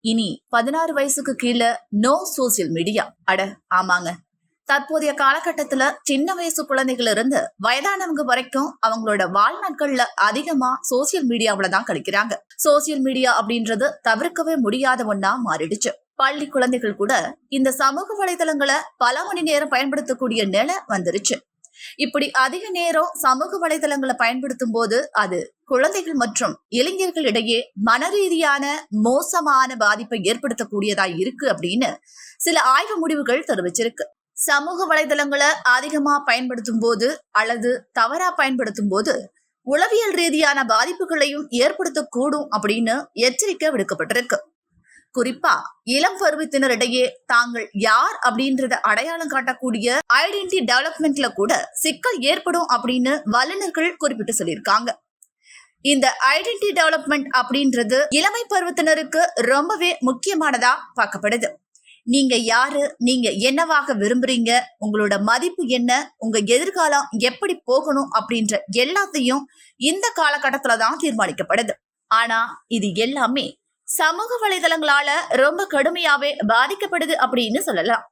இனி பதினாறு வயசுக்கு கீழே நோ சோசியல் மீடியா அட ஆமாங்க. தற்போதைய காலகட்டத்துல சின்ன வயசு குழந்தைகள் இருந்து வயதானவங்க வரைக்கும் அவங்களோட வாழ்நாட்கள்ல அதிகமா சோசியல் மீடியாவில தான் கழிக்கிறாங்க. சோசியல் மீடியா அப்படின்றது தவிர்க்கவே முடியாத ஒன்னா மாறிடுச்சு. பள்ளி குழந்தைகள் கூட இந்த சமூக வலைதளங்களை பல மணி நேரம் பயன்படுத்தக்கூடிய நிலை வந்துருச்சு. இப்படி அதிக நேரம் சமூக வலைதளங்களை பயன்படுத்தும் போது அது குழந்தைகள் மற்றும் இளைஞர்களிடையே மனரீதியான மோசமான பாதிப்பை ஏற்படுத்தக்கூடியதா இருக்கு அப்படின்னு சில ஆய்வு முடிவுகள் தெரிவிச்சிருக்கு. சமூக வலைதளங்களை அதிகமா பயன்படுத்தும் போது அல்லது தவறா பயன்படுத்தும் போது உளவியல் ரீதியான பாதிப்புகளையும் ஏற்படுத்தக்கூடும் அப்படின்னு எச்சரிக்கை விடுக்கப்பட்டிருக்கு. குறிப்பா இளம் பருவத்தினரிடையே தாங்கள் யார் அப்படின்றத அடையாளம் காட்டக்கூடிய ஐடென்டி டெவலப்மெண்ட்ல கூட சிக்கல் ஏற்படும் அப்படின்னு வல்லுநர்கள் குறிப்பிட்டு சொல்லியிருக்காங்க. இந்த ஐடென்டி டெவலப்மெண்ட் அப்படின்றது இளமை பருவத்தினருக்கு ரொம்பவே முக்கியமானதா பார்க்கப்படுது. நீங்க யாரு? நீங்க என்னவாக விரும்புறீங்க? உங்களோட மதிப்பு என்ன? உங்க எதிர்காலம் எப்படி போகணும்? அப்படின்ற எல்லாத்தையும் இந்த காலகட்டத்துல தான் தீர்மானிக்கப்படுது. ஆனா இது எல்லாமே சமூக வலைதளங்களால ரொம்ப கடுமையாவே பாதிக்கப்படுது அப்படின்னு சொல்லலாம்.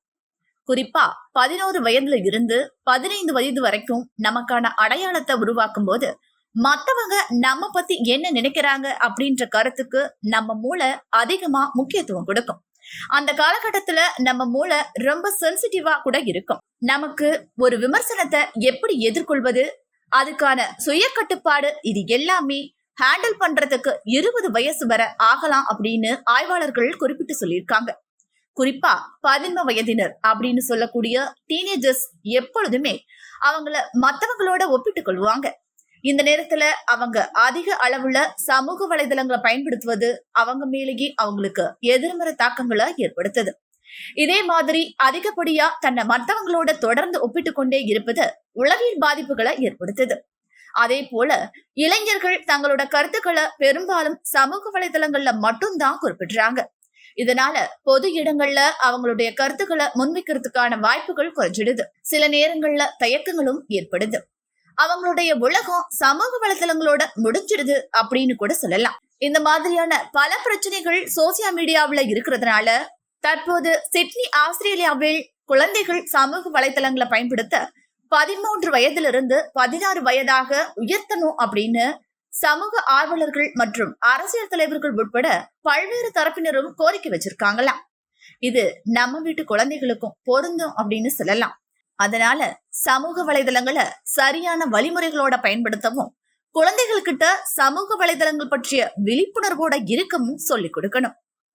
குறிப்பா பதினோரு வயதுல இருந்து பதினைந்து வயது வரைக்கும் நமக்கான அடையாளத்தை உருவாக்கும் போது மத்தவங்க நம்ம பத்தி என்ன நினைக்கிறாங்க அப்படின்ற கருத்துக்கு நம்ம மூளை அதிகமா முக்கியத்துவம் கொடுக்கும். அந்த காலகட்டத்துல நம்ம மூளை ரொம்ப சென்சிட்டிவா கூட இருக்கும். நமக்கு ஒரு விமர்சனத்தை எப்படி எதிர்கொள்வது அதுக்கான சுய கட்டுப்பாடு இது எல்லாமே ஹேண்டில் பண்றதுக்கு இருபது வயசு வரை ஆகலாம் அப்படின்னு ஆய்வாளர்கள் குறிப்பிட்டு சொல்லியிருக்காங்க. குறிப்பா பதின்ம வயதினர் அப்படின்னு சொல்லக்கூடிய டீனேஜர்ஸ் எப்பொழுதுமே அவங்கள மத்தவங்களோட ஒப்பிட்டு கொள்வாங்க. இந்த நேரத்துல அவங்க அதிக அளவுல சமூக வலைதளங்களை பயன்படுத்துவது அவங்க மேலேயே அவங்களுக்கு எதிர்மறை தாக்கங்களை ஏற்படுத்துது. இதே மாதிரி அதிகப்படியா தன்னை மற்றவங்களோட தொடர்ந்து ஒப்பிட்டு கொண்டே இருப்பது உளவியல் பாதிப்புகளை ஏற்படுத்துது. அதே போல இளைஞர்கள் தங்களோட கருத்துக்களை பெரும்பாலும் சமூக வலைதளங்கள்ல மட்டும்தான் குறிப்பிடுறாங்க. இதனால பொது இடங்கள்ல அவங்களுடைய கருத்துக்களை முன்வைக்கிறதுக்கான வாய்ப்புகள் குறைஞ்சிடுது. சில நேரங்கள்ல தயக்கங்களும் ஏற்படுது. அவங்களுடைய உலகம் சமூக வலைதளங்களோட முடிஞ்சிடுது அப்படின்னு கூட சொல்லலாம். இந்த மாதிரியான பல பிரச்சனைகள் சோசியல் மீடியாவுல இருக்கிறதுனால தற்போது சிட்னி ஆஸ்திரேலியாவில் குழந்தைகள் சமூக வலைதளங்களை பயன்படுத்த பதிமூன்று வயதிலிருந்து பதினாறு வயதாக உயர்த்தணும் அப்படின்னு சமூக ஆர்வலர்கள் மற்றும் அரசியல் தலைவர்கள் உட்பட பல்வேறு தரப்பினரும் கோரிக்கை வச்சிருக்காங்களாம் இது நம்ம வீட்டு குழந்தைகளுக்கும் பொருந்தும் அப்படின்னு சொல்லலாம். அதனால சமூக வலைதளங்களை சரியான வழிமுறைகளோட பயன்படுத்தவும் குழந்தைகள் கிட்ட சமூக வலைதளங்கள் பற்றிய விழிப்புணர்வோட இருக்கவும் சொல்லிக் கொடுக்கணும்.